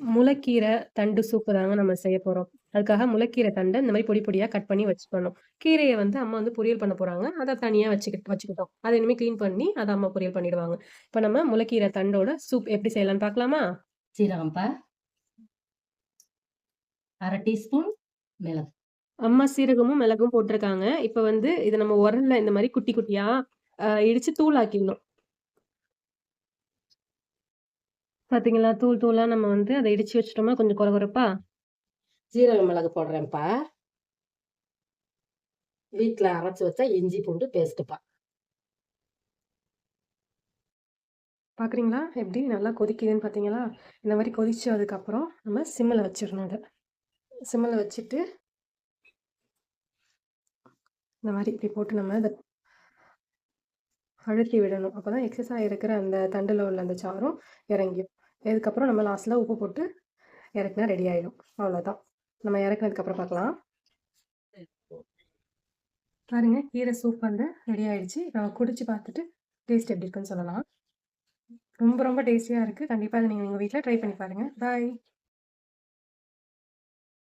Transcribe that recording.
முளைக்கீரை தண்டு சூப்பு தாங்க நம்ம செய்ய போறோம். அதுக்காக முளைக்கீரை தண்ட இந்த மாரி பொடி பொடியா கட் பண்ணி வச்சுக்கணும். கீரைய வந்து அம்மா வந்து பொரியல் பண்ண போறாங்க. அத தனியா வச்சுக்கிட் வச்சுக்கிட்டோம். அத இனிமே கிளீன் பண்ணி அத அம்மா பொரியல் பண்ணிடுவாங்க. இப்ப நம்ம முளைக்கீரை தண்டோட சூப் எப்படி செய்யலாம்ன்னு பார்க்கலாமா? சீரகம்ப்பா. 1/2 டீஸ்பூன் மிளகு. அம்மா சீரகமும், மிளகும் போட்டுருக்காங்க. இப்ப வந்து இத நம்ம உரல்ல இந்த மாரி குட்டி குட்டியா இடிச்சு தூளாக்கிடணும். பாத்தீங்களா? தூள் தூளா நம்ம வந்து அத இடிச்சு வச்சுட்டோமா கொஞ்சம் கொர கொரப்பா? சீரக மிளகு போடுறேன்ப்பா. வீட்ல அரைச்சு வச்ச இஞ்சி பூண்டு பேஸ்ட்டுப்பா. பார்க்குறீங்களா? எப்படி நல்லா கொதிக்குதுன்னு பார்த்தீங்களா? இந்த மாரி கொதிச்சு அதுக்கப்புறம் நம்ம சிம்ல வச்சிரணும் அத. சிம்ல வச்சுட்டு இந்த மாரி இப்படி போட்டு நம்ம இத அழுத்தி விடணும். அப்பதான் எக்ஸஸா இருக்கிற அந்த தண்டுல உள்ள அந்த சாறும் இறங்கிரும். இதுக்கப்புறம் நம்ம லாஸ்ட்டில் உப்பு போட்டு இறக்குனா ரெடி ஆகிடும் அவ்வளோதான். நம்ம இறக்குனதுக்கப்புறம் பார்க்கலாம். பாருங்க கீரை சூப் வந்து ரெடி ஆகிடுச்சு நம்ம குடிச்சு பார்த்துட்டு டேஸ்ட் எப்படி இருக்குன்னு சொல்லலாம். ரொம்ப ரொம்ப டேஸ்டியாக இருக்குது கண்டிப்பாக அதை நீங்கள் உங்க வீட்டில் ட்ரை பண்ணி பாருங்கள் பாய்.